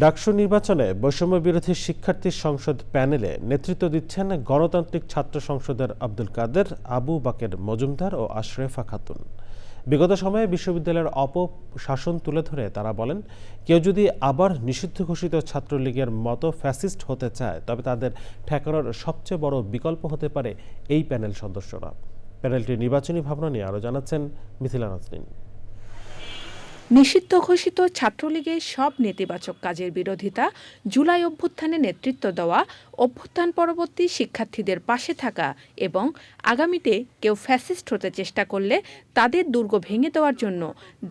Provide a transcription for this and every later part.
ডাকসু নির্বাচনে বৈষম্য বিরোধী শিক্ষার্থী সংসদ প্যানেলে নেতৃত্ব দিচ্ছেন গণতান্ত্রিক ছাত্র সংসদের আব্দুল কাদের, আবু বাকের মজুমদার ও আশরেফা খাতুন। বিগত সময়ে বিশ্ববিদ্যালয়ের অপশাসন তুলে ধরে তারা বলেন, কেউ যদি আবার নিষিদ্ধ ঘোষিত ছাত্রলীগের মতো ফ্যাসিস্ট হতে চায়, তবে তাদের ঠেকানোর সবচেয়ে বড় বিকল্প হতে পারে এই প্যানেল সদস্যরা। প্যানেলটির নির্বাচনী ভাবনা নিয়ে আরও জানাচ্ছেন মিথিলা নাজনীন। নিষিদ্ধ ঘোষিত ছাত্রলীগের সব নেতিবাচক কাজের বিরোধিতা, জুলাই অভ্যুত্থানে নেতৃত্ব দেওয়া, অভ্যুত্থান পরবর্তী শিক্ষার্থীদের পাশে থাকা এবং আগামীতে কেউ ফ্যাসিস্ট হতে চেষ্টা করলে তাদের দুর্গ ভেঙে দেওয়ার জন্য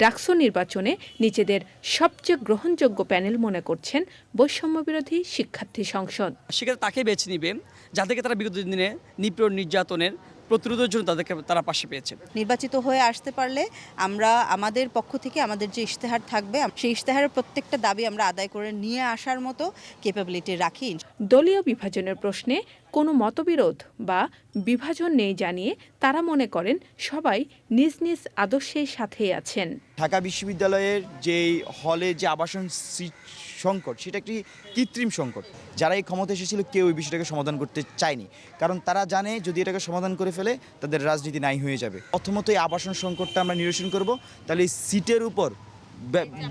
ডাকসু নির্বাচনে নিজেদের সবচেয়ে গ্রহণযোগ্য প্যানেল মনে করছেন বৈষম্য বিরোধী শিক্ষার্থী সংসদ। সেক্ষেত্রে তাকে বেছে নিবে, যাদেরকে তারা বিগত দিনে নিপীড়ন নির্যাতনের প্রতিরোধের জন্য তাদেরকে তারা পাশে পেয়েছে। নির্বাচিত হয়ে আসতে পারলে আমরা আমাদের পক্ষ থেকে আমাদের যে ইশতেহার থাকবে সেই ইশতেহারের প্রত্যেকটা দাবি আমরা আদায় করে নিয়ে আসার মতো ক্যাপাবিলিটি রাখি। দলীয় বিভাজনের প্রশ্নে কোনো মতবিরোধ বা বিভাজন নেই জানিয়ে তারা মনে করেন সবাই নিজ নিজ আদর্শের সাথেই আছেন। ঢাকা বিশ্ববিদ্যালয়ের যেই হলে যে আবাসন সিট সংকট, সেটা একটি কৃত্রিম সংকট। যারা এই ক্ষমতা এসেছিল কেউ এই বিষয়টাকে সমাধান করতে চায়নি। কারণ তারা জানে যদি এটাকে সমাধান করে ফেলে, তাদের রাজনীতি নাই হয়ে যাবে। প্রথমত এই আবাসন সংকটটা আমরা নিরসন করব। তাহলে এই সিটের উপর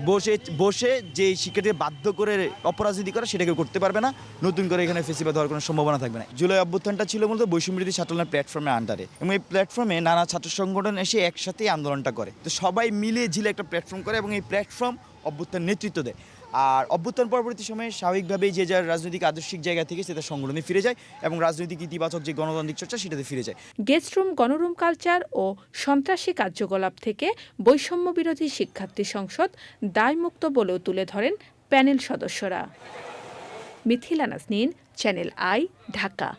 বসে বসে যে শিক্ষার্থী বাধ্য করে অপরাজনীতি করে সেটা কেউ করতে পারবে না। নতুন করে এখানে ফেসিবাদ হওয়ার কোনো সম্ভাবনা থাকবে না। জুলাই অভ্যুত্থানটা ছিল মূলত বৈষম্যবিরোধী ছাত্রলীগের প্ল্যাটফর্মের আন্ডারে এবং এই প্ল্যাটফর্মে নানা ছাত্র সংগঠন এসে একসাথে আন্দোলনটা করে। তো সবাই মিলে ঝিলে একটা প্ল্যাটফর্ম করে এবং এই প্ল্যাটফর্ম অভ্যুত্থান নেতৃত্ব দেয়। আর অভ্যুত্থান পরবর্তী সময়ে স্বাভাবিকভাবেই যে যার রাজনৈতিক আদর্শিক জায়গা থেকে সেটা সংগঠনে ফিরে যায় এবং রাজনৈতিক ইতিবাচক যে গণতান্ত্রিক চর্চা সেটাতে ফিরে যায়। গেস্টরুম গণরুম কালচার ও সন্ত্রাসী কার্যকলাপ থেকে বৈষম্য বিরোধী শিক্ষার্থী সংসদ দায়মুক্ত বলেও তুলে ধরেন প্যানেল সদস্যরা। Mithila Nasnin channel I, Dhaka.